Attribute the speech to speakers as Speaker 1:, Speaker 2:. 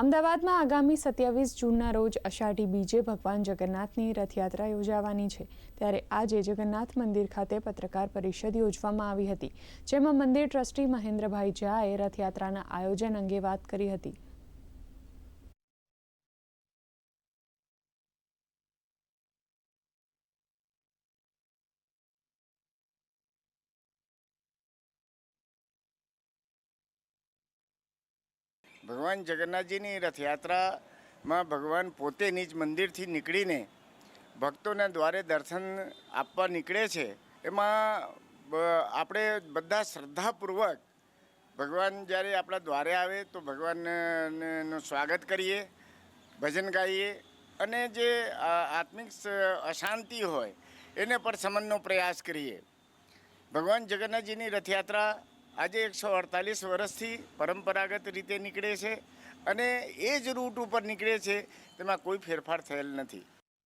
Speaker 1: અમદાવાદમાં આગામી સત્યાવીસ જૂનના રોજ અષાઢી બીજે ભગવાન જગન્નાથની રથયાત્રા યોજાવાની છે. ત્યારે આજે જગન્નાથ મંદિર ખાતે પત્રકાર પરિષદ યોજવામાં આવી હતી, જેમાં મંદિર ટ્રસ્ટી મહેન્દ્રભાઈ ઝાએ રથયાત્રાના આયોજન અંગે વાત કરી હતી.
Speaker 2: ભગવાન જગન્નાથજીની રથયાત્રામાં ભગવાન પોતે નિજ મંદિરથી નીકળીને ભક્તોના દ્વારે દર્શન આપવા નીકળે છે, એમાં આપણે બધા શ્રદ્ધાપૂર્વક ભગવાન જ્યારે આપણા દ્વારે આવે તો ભગવાનનું સ્વાગત કરીએ, ભજન ગાઈએ અને જે આત્મિક અશાંતિ હોય એને પર સમનનો પ્રયાસ કરીએ. ભગવાન જગન્નાથજીની રથયાત્રા આજે એકસો અડતાલીસ વર્ષથી પરંપરાગત રીતે નીકળે છે અને એ જ રૂટ ઉપર નીકળે છે, તેમાં કોઈ ફેરફાર થયેલ નથી.